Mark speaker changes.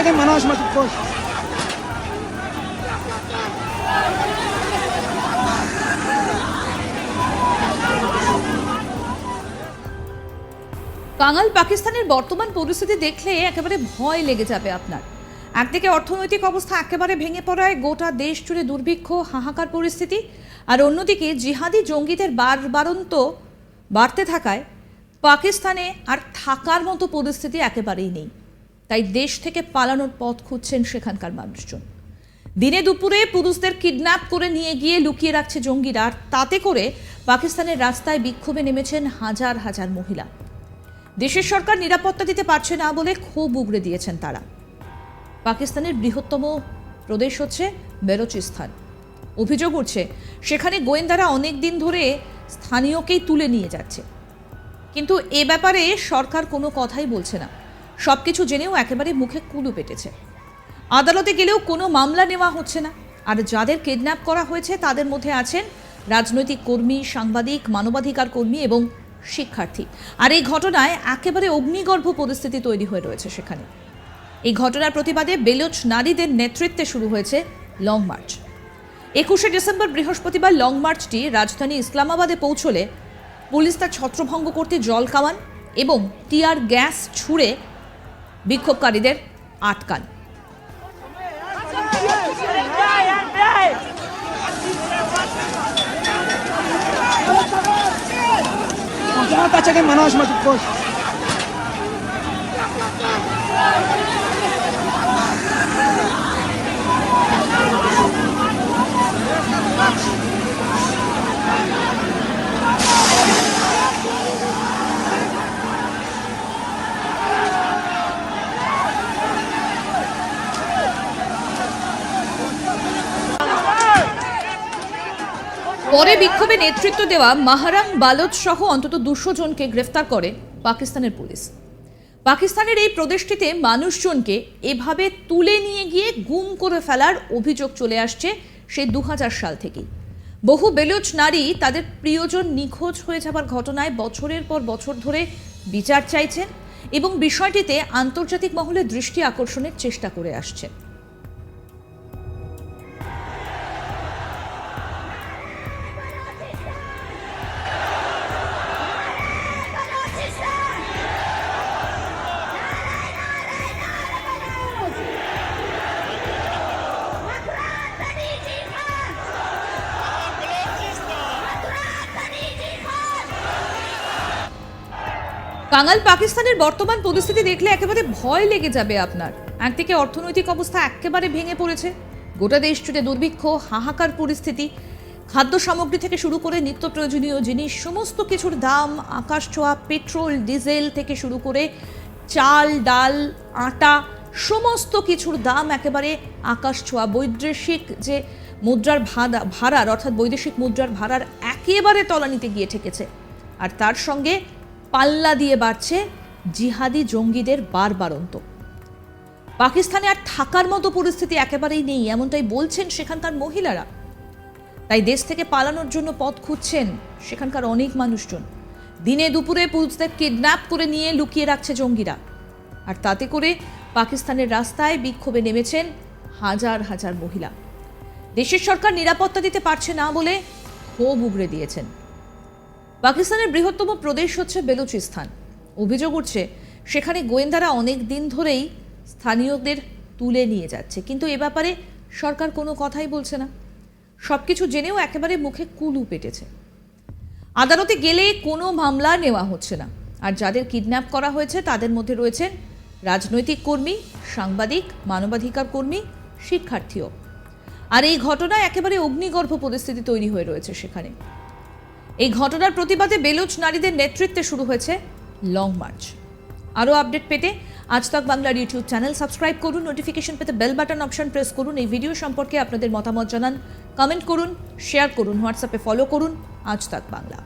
Speaker 1: At saka manos matupos.
Speaker 2: কাঙাল পাকিস্তানের বর্তমান পরিস্থিতি দেখলে একেবারে ভয় লেগে যাবে আপনার একদিকে অর্থনৈতিক অবস্থা একেবারে ভেঙে পড়ায় গোটা দেশ জুড়ে দুর্ভিক্ষ, হাহাকার পরিস্থিতি, আর অন্যদিকে জিহাদি জঙ্গিদের বারবারন্ত বাড়তে থাকায় পাকিস্তানে আর থাকার মতো পরিস্থিতি একেবারেই নেই তাই দেশ থেকে পালানোর পথ খুঁজছেন সেখানকার মানুষজন। দিনে দুপুরে পুরুষদের কিডন্যাপ করে নিয়ে গিয়ে লুকিয়ে রাখছে জঙ্গিরা, আর তাতে করে পাকিস্তানের রাস্তায় বিক্ষোভে নেমেছেন হাজার হাজার মহিলা। দেশের সরকার নিরাপত্তা দিতে পারছে না বলে ক্ষোভ উগড়ে দিয়েছেন তারা। পাকিস্তানের বৃহত্তম প্রদেশ হচ্ছে বেলুচিস্তান। অভিযোগ উঠছে, সেখানে গোয়েন্দারা অনেক দিন ধরে স্থানীয়কেই তুলে নিয়ে যাচ্ছে। কিন্তু এ ব্যাপারে সরকার কোনো কথাই বলছে না। সব কিছু জেনেও একেবারে মুখে কুলু পেটেছে। আদালতে গেলেও কোনো মামলা নেওয়া হচ্ছে না। আর যাদের কিডন্যাপ করা হয়েছে, তাদের মধ্যে আছেন রাজনৈতিক কর্মী, সাংবাদিক, মানবাধিকার কর্মী এবং শিক্ষার্থী। আর এই ঘটনায় একেবারে অগ্নিগর্ভ পরিস্থিতি তৈরি হয়ে রয়েছে সেখানে। এই ঘটনার প্রতিবাদে বেলোচ নারীদের নেতৃত্বে শুরু হয়েছে লং মার্চ। একুশে ডিসেম্বর বৃহস্পতিবার লং মার্চটি রাজধানী ইসলামাবাদে পৌঁছলে পুলিশ তার ছত্রভঙ্গ করতে জল কামান এবং টিয়ার গ্যাস ছুঁড়ে বিক্ষোভকারীদের আটকান।
Speaker 1: কাছাকাছি মানুষ saka
Speaker 2: পরে বিক্ষোভে নেতৃত্ব দেওয়া মাহারাং বালোচ সহ অন্তত দুশো জনকে গ্রেফতার করে পাকিস্তানের পুলিশ। পাকিস্তানের এই প্রদেশটিতে মানুষজনকে এভাবে তুলে নিয়ে গিয়ে গুম করে ফেলার অভিযোগ চলে আসছে সেই দু হাজার সাল থেকেই। বহু বেলুচ নারী তাদের প্রিয়জন নিখোঁজ হয়ে যাবার ঘটনায় বছরের পর বছর ধরে বিচার চাইছেন এবং বিষয়টিতে আন্তর্জাতিক মহলে দৃষ্টি আকর্ষণের চেষ্টা করে আসছেন কাঙাল পাকিস্তানের বর্তমান পরিস্থিতি দেখলে একেবারে ভয় লেগে যাবে আপনার। একদিকে অর্থনৈতিক অবস্থা একেবারে ভেঙে পড়েছে, গোটা দেশ জুড়ে দুর্ভিক্ষ, হাহাকার পরিস্থিতি, খাদ্য সামগ্রী থেকে শুরু করে নিত্য প্রয়োজনীয় জিনিস, সমস্ত কিছুর দাম, আকাশ ছোঁয়া, পেট্রোল, ডিজেল থেকে শুরু করে চাল, ডাল, আটা, সমস্ত কিছুর দাম একেবারে আকাশ ছোঁয়া। বৈদেশিক যে মুদ্রার ভাড়া, ভাড়ার, অর্থাৎ বৈদেশিক মুদ্রার ভাড়ার একেবারে তলানিতে গিয়ে ঠেকেছে। আর তার সঙ্গে পাল্লা দিয়ে বাড়ছে জিহাদি জঙ্গিদের বারবারন্ত। পাকিস্তানে আর থাকার মতো পরিস্থিতি একেবারেই নেই, এমনটাই বলছেন সেখানকার মহিলারা। তাই দেশ থেকে পালানোর জন্য পথ খুঁজছেন সেখানকার অনেক মানুষজন। দিনে দুপুরে পুরুষদের কিডন্যাপ করে নিয়ে লুকিয়ে রাখছে জঙ্গিরা। আর তাতে করে পাকিস্তানের রাস্তায় বিক্ষোভে নেমেছেন হাজার হাজার মহিলা। দেশের সরকার নিরাপত্তা দিতে পারছে না বলে ক্ষোভ উগড়ে দিয়েছেন। পাকিস্তানের বৃহত্তম প্রদেশ হচ্ছে বেলুচিস্তান। অভিযোগ উঠছে, সেখানে গোয়েন্দারা অনেক দিন ধরেই স্থানীয়দের তুলে নিয়ে যাচ্ছে। কিন্তু এ ব্যাপারে সরকার কোনো কথাই বলছে না। সব কিছু জেনেও একেবারে মুখে কুলু পেটেছে। আদালতে গেলে কোনো মামলা নেওয়া হচ্ছে না। আর যাদের কিডন্যাপ করা হয়েছে, তাদের মধ্যে রয়েছেন রাজনৈতিক কর্মী, সাংবাদিক, মানবাধিকার কর্মী, শিক্ষার্থীও। আর এই ঘটনায় একেবারে অগ্নিগর্ভ পরিস্থিতি তৈরি হয়ে রয়েছে সেখানে। এই ঘটনার প্রতিবাদে বেলুচ নারীদের নেতৃত্বে শুরু হয়েছে লং মার্চ আরও আপডেট পেতে আজ তক বাংলার ইউটিউব চ্যানেল সাবস্ক্রাইব করুন নোটিফিকেশন পেতে বেল বাটন অপশন প্রেস করুন, এই ভিডিও সম্পর্কে আপনাদের মতামত জানান। কমেন্ট করুন শেয়ার করুন, হোয়াটসঅ্যাপে ফলো করুন, আজ তক বাংলা।